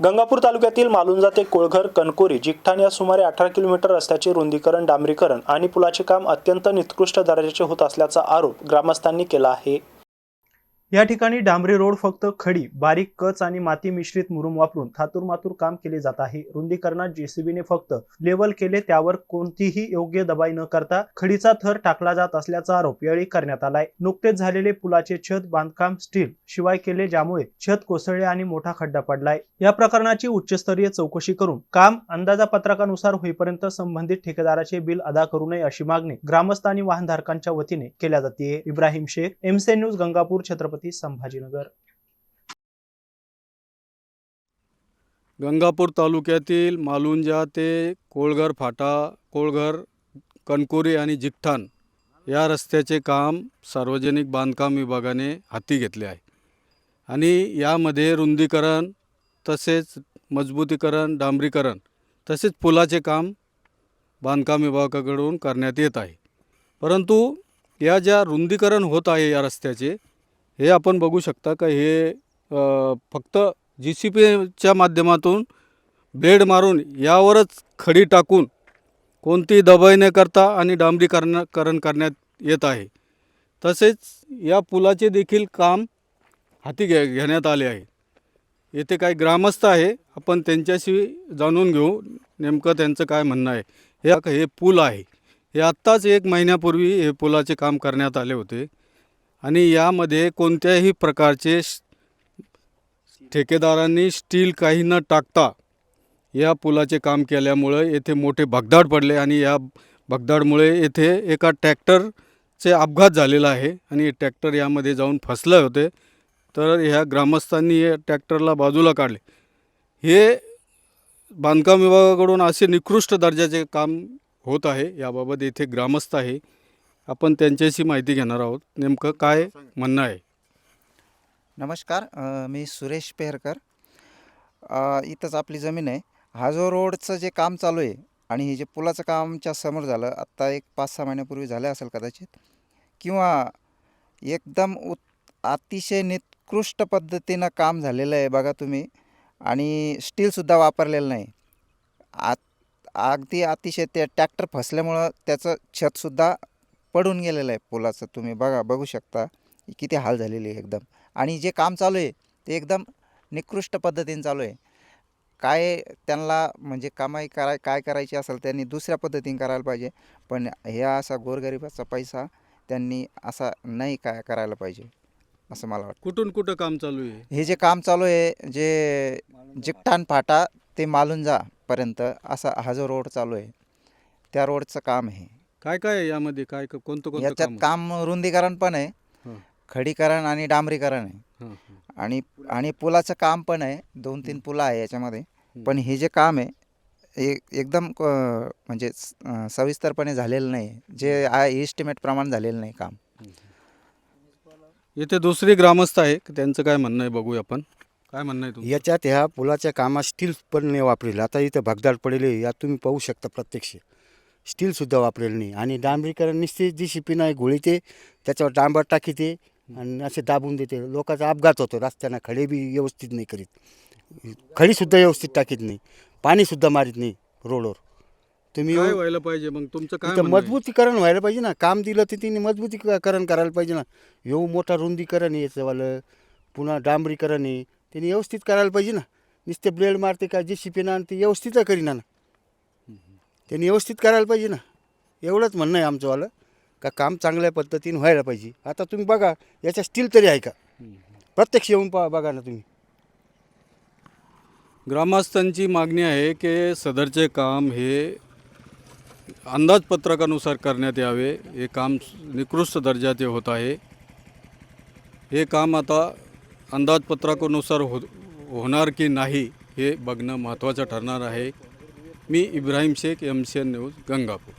गंगापूर तालुक्यातील मालुंजा ते कोळघर कणकोरी जिकठाण या सुमारे अठरा किलोमीटर रस्त्याचे रुंदीकरण डांबरीकरण आणि पुलाचे काम अत्यंत निकृष्ट दर्जाचे होत असल्याचा आरोप ग्रामस्थांनी केला आहे. या ठिकाणी डांबरी रोड फक्त खडी बारीक कच आणि माती मिश्रित मुरुम वापरून थातूर मातूर काम केले जात आहे. रुंदीकरणात जेसीबीने फक्त लेवल केले त्यावर कोणतीही योग्य दबाई न करता खडीचा थर टाकला जात असल्याचा आरोप यावेळी करण्यात आलाय. नुकतेच झालेले पुलाचे छत बांधकाम स्टील शिवाय केले ज्यामुळे छत कोसळले आणि मोठा खड्डा पडलाय. या प्रकरणाची उच्चस्तरीय चौकशी करून काम अंदाजापत्रकानुसार होईपर्यंत संबंधित ठेकेदाराचे बिल अदा करू नये अशी मागणी ग्रामस्थ आणि वाहनधारकांच्या वतीने केल्या जाते इब्राहिम शेख एमसे न्यूज गंगापूर छत्रपती संभाजीनगर. गंगापूर तालुक्यातील मालुंजा ते कोळघर फाटा कोळघर कणकोरी आणि जिठ्ठाण या रस्त्याचे काम सार्वजनिक बांधकाम विभागाने हाती घेतले आहे. आणि यामध्ये रुंदीकरण तसेच मजबूतीकरण डांबरीकरण तसेच पुलाचे काम बांधकाम विभागाकडून करण्यात येत आहे. परंतु या ज्या रुंदीकरण होत आहे या रस्त्याचे हे आपण बघू शकता का हे फक्त जी सी पीच्या माध्यमातून ब्लेड मारून यावरच खडी टाकून कोणती दबाई न करता आणि डांबरीकरणकरण करण्यात येत आहे. तसेच या पुलाचे देखील काम हाती घे घेण्यात आले आहे. येथे काही ग्रामस्थ आहे. आपण त्यांच्याशी जाणून घेऊ नेमकं त्यांचं काय म्हणणं आहे. हे हे पूल आहे. हे आत्ताच एक महिन्यापूर्वी हे पुलाचे काम करण्यात आले होते. आणि यामध्ये कोणत्याही प्रकारचे ठेकेदारांनी स्टील काही न टाकता या पुलाचे काम केल्यामुळं येथे मोठे भगदाड पडले आणि या भगदाडमुळे येथे एका ट्रॅक्टरचे अपघात झालेला आहे. आणि ट्रॅक्टर यामध्ये जाऊन फसले होते. तर ह्या ग्रामस्थांनी या ट्रॅक्टरला बाजूला काढले. हे बांधकाम विभागाकडून असे निकृष्ट दर्जाचे काम होत आहे. याबाबत येथे ग्रामस्थ आहे. आपण त्यांच्याशी माहिती घेणार आहोत. नेमकं काय म्हणणं आहे? नमस्कार अ, मी सुरेश पेहरकर. अ, इथंच आपली जमीन आहे. हा जो रोडचं जे काम चालू आहे आणि हे जे पुलाचं कामच्या समोर झालं आत्ता एक पाच सहा महिन्यापूर्वी झालं असेल कदाचित किंवा एकदम उत अतिशय निकृष्ट पद्धतीनं काम झालेलं आहे बघा तुम्ही आणि स्टीलसुद्धा वापरलेलं नाही. आत अगदी अतिशय ते ट्रॅक्टर फसल्यामुळं त्याचं छतसुद्धा पडून गेलेलं आहे पुलाचं. तुम्ही बघा बघू शकता किती हाल झालेले आहे एकदम. आणि जे काम चालू आहे ते एकदम निकृष्ट पद्धतीने चालू आहे. काय त्यांना म्हणजे कमाई कराय काय करायची असेल त्यांनी दुसऱ्या पद्धतीने करायला पाहिजे. पण हे असा गोरगरिबाचा पैसा त्यांनी असा नाही काय करायला पाहिजे असं मला वाटतं. कुठून कुठं काम चालू आहे? हे जे काम चालू आहे जे जिकठाण फाटा ते मालुंजापर्यंत असा हा जो रोड चालू आहे त्या रोडचं काम आहे. काय काय आहे यामध्ये? काय क- कोणतं कोणतं याच्यात काम काम रुंदीकरण पण आहे हं. खडीकरण आणि डांबरीकरण आहे. हं, हं. आणि आणि पुलाचं काम पण आहे दोन तीन पुलं आहे याच्यामध्ये. पण हे जे काम आहे हे एकदम म्हणजे स- अं, सविस्तरपणे झालेलं नाही. जे आहे इस्टिमेट प्रमाण झालेलं नाही काम. इथे दुसरी ग्रामस्थ आहे. त्यांचं काय म्हणणं आहे बघूया आपण. काय म्हणणं आहे तुमचं? याच्यात ह्या पुलाच्या कामात स्टील पण नाही वापरेल. आता इथं भगदाड पडलेली यात तुम्ही पाहू शकता प्रत्यक्ष. स्टीलसुद्धा वापरेल नाही. आणि डांबरीकरण निश्चित जी शिपी नाही गोळीते त्याच्यावर डांबर टाकीते आणि असे दाबून देते. लोकांचा अपघात होतो. रस्त्यानं खडे बी व्यवस्थित नाही करीत. खडीसुद्धा व्यवस्थित टाकीत नाही. पाणीसुद्धा मारीत नाही रोडवर. तुम्ही काय व्हायला पाहिजे? मग तुमचं काय आहे? मजबूतीकरण व्हायला पाहिजे ना. काम दिलं तर तिने मजबूतीकरण करायला पाहिजे ना. एवढं मोठा रुंदीकरण आहे याचंवालं पुन्हा डांबरीकरण आहे. त्यांनी व्यवस्थित करायला पाहिजे ना. नुसते ब्लेड मारते का जे शिपेना आणि ते व्यवस्थित करीना ना. त्यांनी व्यवस्थित करायला पाहिजे ना. एवढंच म्हणणं आहे आमचंवालं का काम चांगल्या पद्धतीने व्हायला पाहिजे. आता तुम्ही बघा याच्या स्टील तरी आहे का? प्रत्यक्ष येऊन पहा बघा ना तुम्ही. ग्रामस्थांची मागणी आहे की सदरचे काम हे अंदाजपत्रकानुसार करण्यात यावे. हे काम निकृष्ट दर्जाचे होत आहे. हे काम आता अंदाजपत्रकानुसार हो होणार की नाही हे बघणं महत्त्वाचं ठरणार आहे. मी Ibrahim Shaikh M C N news Gangapur.